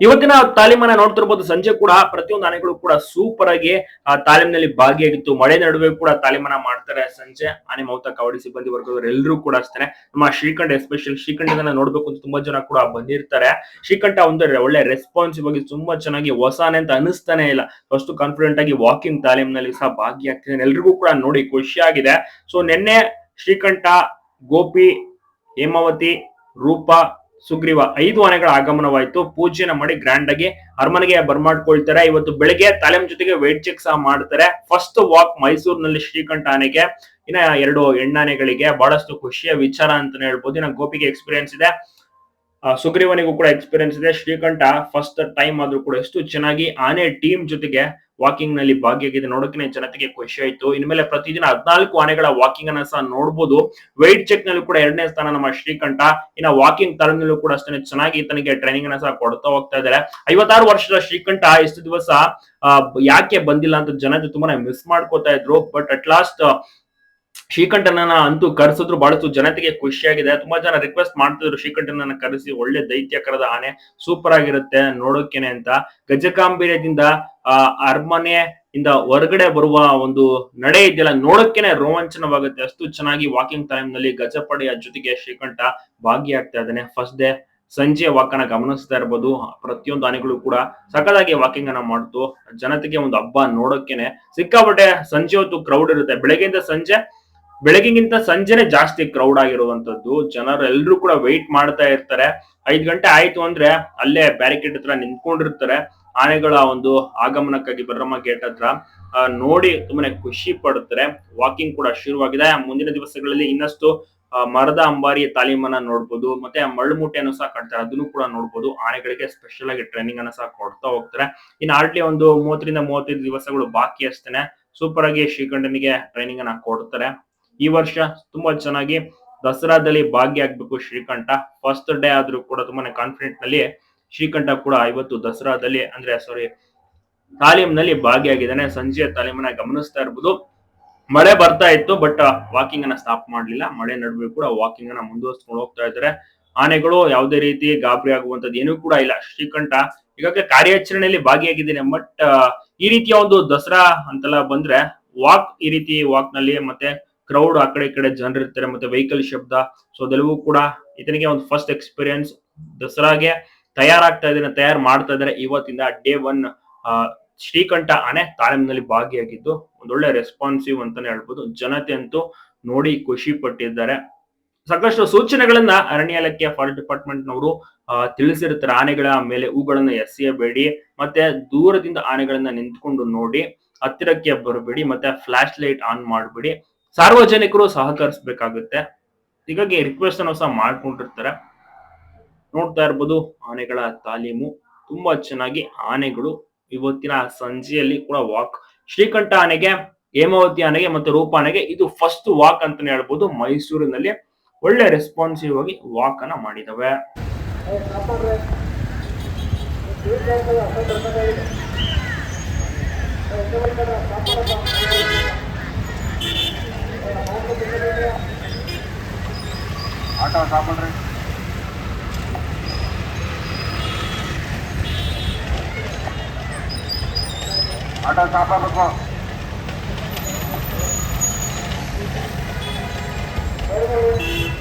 ಇವತ್ತಿನ ತಾಲೀಮನ್ನ ನೋಡ್ತಿರ್ಬೋದು, ಸಂಜೆ ಕೂಡ ಪ್ರತಿಯೊಂದು ಆನೆಗಳು ಕೂಡ ಸೂಪರ್ ಆಗಿ, ಆ, ತಾಲೀಮಿನಲ್ಲಿ ಭಾಗಿಯಾಗಿತ್ತು. ಮಳೆ ನಡುವೆ ಕೂಡ ತಾಲೀಮನ್ನ ಮಾಡ್ತಾರೆ. ಸಂಜೆ ಆನೆ ಮೌತ ಕವಡಿ ಸಿಬ್ಬಂದಿ ವರ್ಗದವರು ಎಲ್ಲರೂ ಕೂಡ ಅಷ್ಟೇ ನಮ್ಮ ಶ್ರೀಕಂಠ ಎಸ್ಪೆಷಲ್ ಶ್ರೀಕಂಠದನ್ನ ನೋಡ್ಬೇಕು ಅಂತ ತುಂಬಾ ಜನ ಕೂಡ ಬಂದಿರ್ತಾರೆ. ಶ್ರೀಕಂಠ ಒಂದು ಒಳ್ಳೆ ರೆಸ್ಪಾನ್ಸಿವ್ ಆಗಿ ತುಂಬಾ ಚೆನ್ನಾಗಿ ಹೊಸಾನೆ ಅಂತ ಅನಿಸ್ತಾನೆ ಇಲ್ಲ. ಫಸ್ಟ್ ಕಾನ್ಫಿಡೆಂಟ್ ಆಗಿ ವಾಕಿಂಗ್ ತಾಲೀಮಿನಲ್ಲಿ ಸಹ ಭಾಗಿಯಾಗ್ತಿದ್ದಾನೆ. ಎಲ್ರಿಗೂ ಕೂಡ ನೋಡಿ ಖುಷಿ ಆಗಿದೆ. ಸೊ ನಿನ್ನೆ ಶ್ರೀಕಂಠ, ಗೋಪಿ, ಹೇಮಾವತಿ, ರೂಪ ಸುಗ್ರೀವ ಐದು ಆನೆಗಳ ಆಗಮನವಾಯಿತು. ಪೂಜೆನ ಮಾಡಿ ಗ್ರ್ಯಾಂಡ್ ಆಗಿ ಅರಮನೆಗೆ ಬರ್ಮಾಡ್ಕೊಳ್ತಾರೆ. ಇವತ್ತು ಬೆಳಿಗ್ಗೆ ತಾಲೀಮ್ ಜೊತೆಗೆ ವೇಟ್ ಚೆಕ್ ಸಹ ಮಾಡ್ತಾರೆ. ಫಸ್ಟ್ ವಾಕ್ ಮೈಸೂರಿನಲ್ಲಿ ಶ್ರೀಕಂಠ ಆನೆಗೆ. ಇನ್ನ ಎರಡು ಹೆಣ್ಣಾನೆಗಳಿಗೆ ಬಹಳಷ್ಟು ಖುಷಿಯ ವಿಚಾರ ಅಂತಾನೆ ಹೇಳ್ಬೋದು. ಇನ್ನ ಗೋಪಿಗೆ ಎಕ್ಸ್ಪೀರಿಯನ್ಸ್ ಇದೆ. ಸುಗ್ರೀವನಿಗೂ ಕೂಡ ಎಕ್ಸ್ಪೀರಿಯನ್ಸ್ ಇದೆ. ಶ್ರೀಕಂಠ ಫಸ್ಟ್ ಟೈಮ್ ಆದ್ರೂ ಕೂಡ ಎಷ್ಟು ಚೆನ್ನಾಗಿ ಆನೆ ಟೀಮ್ ಜೊತೆಗೆ ವಾಕಿಂಗ್ನಲ್ಲಿ ಭಾಗಿಯಾಗಿದೆ ನೋಡೋಕೆ ಜನತೆಗೆ ಖುಷಿ ಆಯ್ತು. ಇನ್ಮೇಲೆ ಪ್ರತಿದಿನ ಹದಿನಾಲ್ಕು ಆನೆಗಳ ವಾಕಿಂಗ್ ಅನ್ನ ಸಹ ನೋಡಬಹುದು ವೈಟ್ ಚೆಕ್ನಲ್ಲಿ ಕೂಡ ಎರಡನೇ ಸ್ಥಾನ ನಮ್ಮ ಶ್ರೀಕಂಠ. ಇನ್ನ ವಾಕಿಂಗ್ ತರನಲ್ಲೂ ಕೂಡ ಅಷ್ಟೇ ಚೆನ್ನಾಗಿ ತನಗೆ ಟ್ರೈನಿಂಗ್ ಅನ್ನ ಸಹ ಕೊಡ್ತಾ ಹೋಗ್ತಾ ಇದ್ದಾರೆ ಐವತ್ತಾರು ವರ್ಷದ ಶ್ರೀಕಂಠ ಇಷ್ಟು ದಿವಸ ಯಾಕೆ ಬಂದಿಲ್ಲ ಅಂತ ಜನ ತುಂಬಾನೇ ಮಿಸ್ ಮಾಡ್ಕೋತಾ ಇದ್ರು. ಬಟ್ ಅಟ್ ಲಾಸ್ಟ್ ಶ್ರೀಕಂಠನನ್ನ ಅಂತೂ ಕರೆಸಿದ್ರು, ಬಹಳಷ್ಟು ಜನತೆಗೆ ಖುಷಿಯಾಗಿದೆ. ತುಂಬಾ ಜನ ರಿಕ್ವೆಸ್ಟ್ ಮಾಡ್ತಿದ್ರು ಶ್ರೀಕಂಠನನ್ನ ಕರೆಸಿ, ಒಳ್ಳೆ ದೈತ್ಯಕರದ ಆನೆ ಸೂಪರ್ ಆಗಿರುತ್ತೆ ನೋಡೋಕೆನೆ ಅಂತ. ಗಜಕಾಂಬೀರ್ಯದಿಂದ ಆ ಅರಮನೆ ಇಂದ ಹೊರಗಡೆ ಬರುವ ಒಂದು ನಡೆ ಇದೆಯಲ್ಲ, ನೋಡೋಕೆನೆ ರೋಮಾಂಚನವಾಗುತ್ತೆ. ಅಷ್ಟು ಚೆನ್ನಾಗಿ ವಾಕಿಂಗ್ ಟೈಮ್ನಲ್ಲಿ ಗಜಪಡೆಯ ಜೊತೆಗೆ ಶ್ರೀಕಂಠ ಭಾಗಿಯಾಗ್ತಾ ಇದ್ದಾನೆ. ಫಸ್ಟ್ ಡೇ ಸಂಜೆ ವಾಕನ ಗಮನಿಸ್ತಾ ಇರ್ಬೋದು. ಪ್ರತಿಯೊಂದು ಆನೆಗಳು ಕೂಡ ಸಕಲಾಗಿ ವಾಕಿಂಗ್ ಅನ್ನ ಮಾಡ್ತು. ಜನತೆಗೆ ಒಂದು ಹಬ್ಬ ನೋಡೋಕೆನೆ. ಸಿಕ್ಕಾಪಟ್ಟೆ ಸಂಜೆ ಹೊತ್ತು ಕ್ರೌಡ್ ಇರುತ್ತೆ. ಬೆಳಗ್ಗೆಯಿಂದ ಸಂಜೆ ಬೆಳಗ್ಗೆಗಿಂತ ಸಂಜೆನೆ ಜಾಸ್ತಿ ಕ್ರೌಡ್ ಆಗಿರುವಂತದ್ದು. ಜನರೆಲ್ಲರೂ ಕೂಡ ವೆಯ್ಟ್ ಮಾಡ್ತಾ ಇರ್ತಾರೆ. ಐದ್ ಗಂಟೆ ಆಯ್ತು ಅಂದ್ರೆ ಅಲ್ಲೇ ಬ್ಯಾರಿಕೇಡ್ ಹತ್ರ ನಿಂತ್ಕೊಂಡಿರ್ತಾರೆ. ಆನೆಗಳ ಒಂದು ಆಗಮನಕ್ಕಾಗಿ ಬರ್ರಮ್ಮ ಗೇಟ್ ಹತ್ರ. ನೋಡಿ ತುಂಬಾನೇ ಖುಷಿ ಪಡ್ತಾರೆ. ವಾಕಿಂಗ್ ಕೂಡ ಶುರುವಾಗಿದೆ. ಮುಂದಿನ ದಿವಸಗಳಲ್ಲಿ ಇನ್ನಷ್ಟು ಮರದ ಅಂಬಾರಿ ತಾಲೀಮನ್ನ ನೋಡ್ಬೋದು. ಮತ್ತೆ ಮಳ್ಳುಮುಟ್ಟೆಯನ್ನು ಸಹ ಕಟ್ತಾರೆ ಅದನ್ನು ಕೂಡ ನೋಡ್ಬೋದು. ಆನೆಗಳಿಗೆ ಸ್ಪೆಷಲ್ ಆಗಿ ಟ್ರೈನಿಂಗ್ ಅನ್ನ ಸಹ ಕೊಡ್ತಾ ಹೋಗ್ತಾರೆ. ಇನ್ನು ಆರ್ಡ್ಲಿ ಒಂದು ಮೂವತ್ತರಿಂದ ಮೂವತ್ತೈದು ದಿವಸಗಳು ಬಾಕಿ ಅಷ್ಟೇನೆ. ಸೂಪರ್ ಆಗಿ ಶ್ರೀಕಂಠನಿಗೆ ಟ್ರೈನಿಂಗ್ ಅನ್ನ ಕೊಡ್ತಾರೆ. ಈ ವರ್ಷ ತುಂಬಾ ಚೆನ್ನಾಗಿ ದಸರಾದಲ್ಲಿ ಭಾಗಿಯಾಗಬೇಕು ಶ್ರೀಕಂಠ. ಫಸ್ಟ್ ಡೇ ಆದ್ರೂ ಕೂಡ ತುಂಬಾನೇ ಕಾನ್ಫಿಡೆಂಟ್ನಲ್ಲಿ ಶ್ರೀಕಂಠ ಕೂಡ ಇವತ್ತು ದಸರಾದಲ್ಲಿ ಅಂದ್ರೆ ಸಾರಿ ತಾಲೀಮ್ನಲ್ಲಿ ಭಾಗಿಯಾಗಿದ್ದಾನೆ. ಸಂಜೆ ತಾಲೀಮನ್ನ ಗಮನಿಸ್ತಾ ಇರ್ಬೋದು. ಮಳೆ ಬರ್ತಾ ಇತ್ತು ಬಟ್ ವಾಕಿಂಗ್ ಅನ್ನ ಸ್ಟಾಪ್ ಮಾಡ್ಲಿಲ್ಲ. ಮಳೆ ನಡುವೆ ಕೂಡ ವಾಕಿಂಗ್ ಅನ್ನ ಮುಂದುವರ್ಸ್ಕೊಂಡು ಹೋಗ್ತಾ ಇದ್ದಾರೆ. ಆನೆಗಳು ಯಾವುದೇ ರೀತಿ ಗಾಬರಿ ಆಗುವಂತದ್ದು ಏನೂ ಕೂಡ ಇಲ್ಲ. ಶ್ರೀಕಂಠ ಈಗಾಗಲೇ ಕಾರ್ಯಾಚರಣೆಯಲ್ಲಿ ಭಾಗಿಯಾಗಿದ್ದೇನೆ ಬಟ್ ಈ ರೀತಿಯ ಒಂದು ದಸರಾ ಅಂತೆಲ್ಲ ಬಂದ್ರೆ ವಾಕ್ ಈ ರೀತಿ ವಾಕ್ನಲ್ಲಿ ಮತ್ತೆ ಕ್ರೌಡ್ ಆ ಕಡೆ ಈ ಕಡೆ ಜನರು ಇರ್ತಾರೆ ಮತ್ತೆ ವೆಹಿಕಲ್ ಶಬ್ದ. ಸೊ ಅದೆಲ್ಲವೂ ಕೂಡ ಇತನಿಗೆ ಒಂದು ಫಸ್ಟ್ ಎಕ್ಸ್ಪೀರಿಯನ್ಸ್ ದಸರಾಗೆ ತಯಾರಾಗ್ತಾ ಇದ್ದಾರೆ, ತಯಾರು ಮಾಡ್ತಾ ಇದ್ದಾರೆ ಇವತ್ತಿಂದ ಡೇ ಒನ್ ಶ್ರೀಕಂಠ ಆನೆ ತಾಲೀಮಿನಲ್ಲಿ ಭಾಗಿಯಾಗಿದ್ದು ಒಂದೊಳ್ಳೆ ರೆಸ್ಪಾನ್ಸಿವ್ ಅಂತಾನೆ ಹೇಳ್ಬೋದು. ಜನತೆ ಅಂತೂ ನೋಡಿ ಖುಷಿ ಪಟ್ಟಿದ್ದಾರೆ. ಸಾಕಷ್ಟು ಸೂಚನೆಗಳನ್ನ ಅರಣ್ಯ ಇಲಾಖೆಯ ಫಾರೆಸ್ಟ್ ಡಿಪಾರ್ಟ್ಮೆಂಟ್ ನವರು ತಿಳಿಸಿರ್ತಾರೆ. ಆನೆಗಳ ಮೇಲೆ ಹೂಗಳನ್ನ ಎಸೆಯಬೇಡಿ, ಮತ್ತೆ ದೂರದಿಂದ ಆನೆಗಳನ್ನ ನಿಂತ್ಕೊಂಡು ನೋಡಿ, ಹತ್ತಿರಕ್ಕೆ ಬರಬೇಡಿ, ಮತ್ತೆ ಫ್ಲಾಶ್ ಲೈಟ್ ಆನ್ ಮಾಡಬೇಡಿ. ಸಾರ್ವಜನಿಕರು ಸಹಕರಿಸಬೇಕಾಗುತ್ತೆ. ಹೀಗಾಗಿ ರಿಕ್ವೆಸ್ಟ್ ಅನ್ನು ಸಹ ಮಾಡ್ಕೊಂಡಿರ್ತಾರೆ. ನೋಡ್ತಾ ಇರ್ಬೋದು, ಆನೆಗಳ ತಾಲೀಮು ತುಂಬಾ ಚೆನ್ನಾಗಿ ಆನೆಗಳು ಇವತ್ತಿನ ಸಂಜೆಯಲ್ಲಿ ಕೂಡ ವಾಕ್ ಶ್ರೀಕಂಠ ಆನೆಗೆ, ಹೇಮಾವತಿ ಆನೆಗೆ ಮತ್ತು ರೂಪ ಆನೆಗೆ ಇದು ಫಸ್ಟ್ ವಾಕ್ ಅಂತಾನೆ ಹೇಳ್ಬೋದು. ಮೈಸೂರಿನಲ್ಲಿ ಒಳ್ಳೆ ರೆಸ್ಪಾನ್ಸಿವ್ ಆಗಿ ವಾಕ್ ಅನ್ನ ಮಾಡಿದವೆ. सापड़ रहे आटा सापड़ा बदवा Thank you.